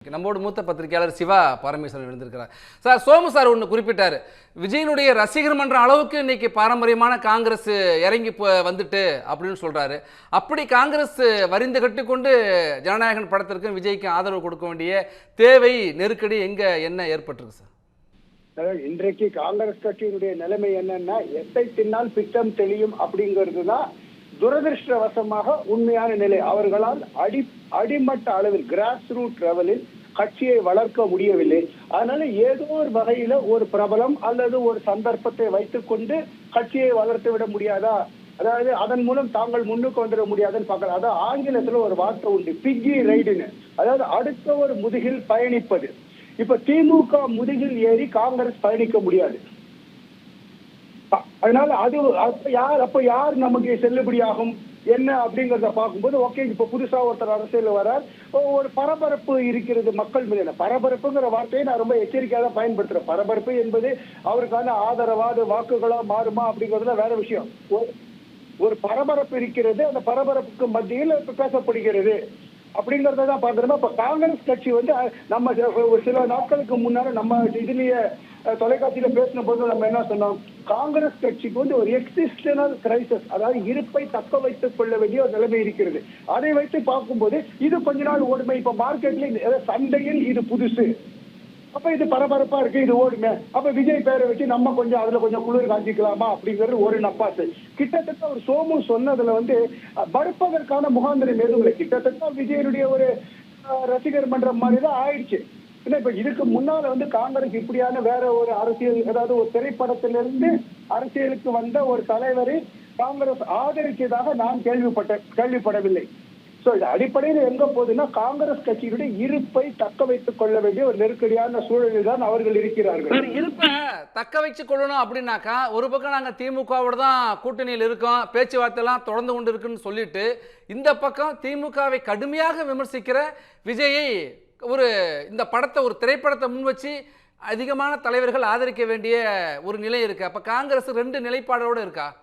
நம்மோடு மூத்த பத்திரிகையாளர் சிவா பரமேஸ்வரன் இருந்திருக்கிறார் சார் சோமு சார் ஒன்று குறிப்பிட்டார். விஜயனுடைய ரசிகர் மன்ற அளவுக்கு இன்னைக்கு பாரம்பரியமான காங்கிரஸ் இறங்கி போ வந்துட்டு அப்படின்னு சொல்கிறாரு அப்படி காங்கிரஸ் வரிந்து கட்டிக்கொண்டு ஜனநாயகன் படத்திற்கும் விஜய்க்கு ஆதரவு கொடுக்க வேண்டிய தேவை நெருக்கடி எங்கே என்ன ஏற்பட்டிருக்கு சார்? அதாவது இன்றைக்கு காங்கிரஸ் கட்சியினுடைய நிலைமை என்னன்னா எத்தை தின்னால் பித்தம் தெளியும் அப்படிங்கிறது தான் துரதிருஷ்டவசமாக உண்மையான நிலை. அவர்களால் அடி அடிமட்ட அளவில் கிராஸ் ரூட் லெவலில் கட்சியை வளர்க்க முடியவில்லை. அதனால ஏதோ ஒரு வகையில ஒரு பிரபலம் அல்லது ஒரு சந்தர்ப்பத்தை வைத்துக்கொண்டு கட்சியை வளர்த்து விட முடியாதா? அதாவது அதன் மூலம் தாங்கள் முன்னுக்கு வந்துட முடியாதுன்னு பார்க்கலாம் அதாவது ஆங்கிலத்துல ஒரு வார்த்தை உண்டு. பிக்கி ரைடுன்னு அதாவது அடுத்த ஒரு முதுகில் பயணிப்பது. இப்ப திமுக முதுகில் ஏறி காங்கிரஸ் பயணிக்க முடியாது. அதனால அது அப்ப யார் அப்ப யார் நமக்கு செல்லுபடியாகும்? என்ன அப்படிங்கறத பார்க்கும்போது ஓகே இப்ப புதுசா ஒருத்தர் அரசியல் வரார். ஒரு பரபரப்பு இருக்கிறது மக்கள் மீது பரபரப்புங்கிற வார்த்தையை நான் ரொம்ப எச்சரிக்கையாக தான் பயன்படுத்துறேன். பரபரப்பு என்பது அவருக்கான ஆதரவாத வாக்குகளா மாறுமா அப்படிங்கறதுல வேற விஷயம். ஒரு- ஒரு பரபரப்பு இருக்கிறது அந்த பரபரப்புக்கு மத்தியில் பேசப்படுகிறது அப்படிங்கறத தான் பாக்குறோம் இப்ப காங்கிரஸ் கட்சி வந்து நம்ம சில- ஒரு சில நாட்களுக்கு முன்னால நம்ம இதுலயே தொலைக்காட்சியில பேசின போது நம்ம என்ன சொன்னோம்? காங்கிரஸ் கட்சிக்கு வந்து ஒரு எக்ஸிஸ்டனல் கிரைசஸ் அதாவது இருப்பை தக்க வைத்துக் கொள்ள வேண்டிய ஒரு நிலைமை இருக்கிறது. அதை வைத்து பார்க்கும்போது இது கொஞ்ச நாள் ஓடுமை இப்ப மார்க்கெட்ல சந்தையில் இது புதுசு. அப்ப இது பரபரப்பா இருக்கு இது ஓடுமே. அப்ப விஜய் பேரை வச்சு நம்ம கொஞ்சம் அதுல கொஞ்சம் குளிர் காஞ்சிக்கலாமா அப்படிங்கிறது ஒரு நப்பாசு. கிட்டத்தட்ட ஒரு சோமு சொன்னதுல வந்து அஹ், மறுப்பதற்கான முகாந்திரம் எதுவும் இல்லை. கிட்டத்தட்ட விஜயனுடைய ஒரு ரசிகர் மன்றம் மாதிரி தான் ஆயிடுச்சு. ஏன்னா இப்ப இதுக்கு முன்னால வந்து காங்கிரஸ் இப்படியான வேற ஒரு அரசியல் அதாவது ஒரு திரைப்படத்திலிருந்து அரசியலுக்கு வந்த ஒரு தலைவரை காங்கிரஸ் ஆதரிச்சதாக நான் கேள்விப்பட்ட கேள்விப்படவில்லை. சோ இது அடிப்படையில் எங்க போகுதுன்னா காங்கிரஸ் கட்சியினுடைய இருப்பை தக்க வைத்துக் கொள்ள வேண்டிய ஒரு நெருக்கடியான சூழலில் தான் அவர்கள் இருக்கிறார்கள். இருப்பை தக்க வச்சு கொள்ளணும் அப்படின்னாக்கா ஒரு பக்கம் நாங்கள் திமுகவோட தான் கூட்டணியில் இருக்கோம் பேச்சுவார்த்தை எல்லாம் தொடர்ந்து கொண்டு இருக்குன்னு சொல்லிட்டு இந்த பக்கம் திமுகவை கடுமையாக விமர்சிக்கிற விஜயை ஒரு இந்த படத்தை ஒரு திரைப்படத்தை முன் வச்சு அதிகமான தலைவர்கள் ஆதரிக்க வேண்டிய ஒரு நிலை இருக்கு. அப்ப காங்கிரஸ் ரெண்டு நிலைப்பாடோட இருக்கா?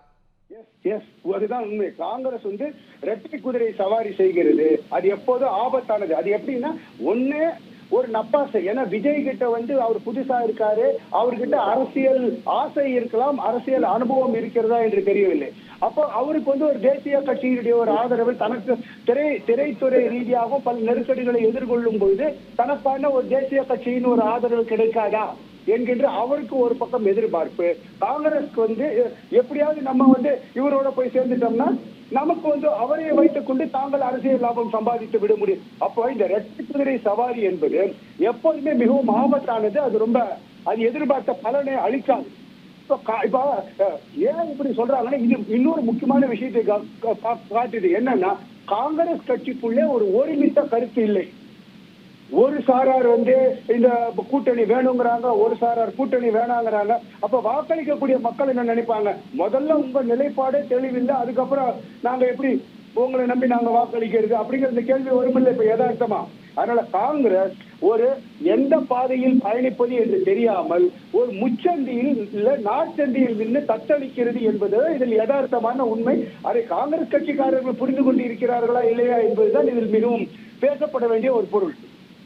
எஸ் எஸ் அதுதான் உண்மை. காங்கிரஸ் வந்து ரெட்டை குதிரை சவாரி செய்கிறது. அது எப்போதும் ஆபத்தானது. அது எப்படின்னா ஒன்னு ஒரு நப்பாசை. ஏன்னா விஜய் கிட்ட வந்து அவர் புதுசா இருக்காரு. அவர்கிட்ட அரசியல் ஆசை இருக்கலாம் அரசியல் அனுபவம் இருக்கிறதா என்று தெரியவில்லை. அப்போ அவருக்கு வந்து ஒரு தேசிய கட்சியினுடைய ஒரு ஆதரவு தனக்கு திரை திரைத்துறை ரீதியாகவும் பல நெருக்கடிகளை எதிர்கொள்ளும் பொழுது தனக்கான ஒரு தேசிய கட்சியின் ஒரு ஆதரவு கிடைக்காதா என்கின்ற அவருக்கு ஒரு பக்கம் எதிர்பார்ப்பு. காங்கிரஸ்க்கு வந்து எப்படியாவது நம்ம வந்து இவரோட போய் சேர்ந்துட்டோம்னா நமக்கு வந்து அவரை வைத்துக் கொண்டு தாங்கள் அரசியல் லாபம் சம்பாதித்து விட முடியும். அப்போ இந்த ரெட்டை குதிரை சவாரி என்பது எப்போதுமே மிகவும் ஆபத்தானது. அது ரொம்ப அது எதிர்பார்த்த பலனை அளிக்காது. ஏன் இப்படி சொல்றாங்கன்னா இது இன்னொரு முக்கியமான விஷயத்தை கா- காட்டுது. என்னன்னா காங்கிரஸ் கட்சிக்குள்ளே ஒரு ஒருமித்த கருத்து இல்லை. ஒரு சாரார் வந்து இந்த கூட்டணி வேணுங்கிறாங்க ஒரு சாரார் கூட்டணி வேணாங்கிறாங்க. அப்ப வாக்களிக்கக்கூடிய மக்கள் என்ன நினைப்பாங்க? முதல்ல உங்க நிலைப்பாடே தெளிவில்லை அதுக்கப்புறம் நாங்க எப்படி உங்களை நம்பி நாங்க வாக்களிக்கிறது அப்படிங்கிற இந்த கேள்வி வருமில்லை இப்ப யதார்த்தமா? அதனால காங்கிரஸ் ஒரு எந்த பாதையில் பயணிப்பது என்று தெரியாமல் ஒரு முச்சந்தியில் இல்ல நாட்சந்தியில் நின்று தத்தளிக்கிறது என்பது இதில் யதார்த்தமான உண்மை. அதை காங்கிரஸ் கட்சிக்காரர்கள் புரிந்து கொண்டு இருக்கிறார்களா இல்லையா என்பதுதான் இதில் மிகவும் பேசப்பட வேண்டிய ஒரு பொருள்.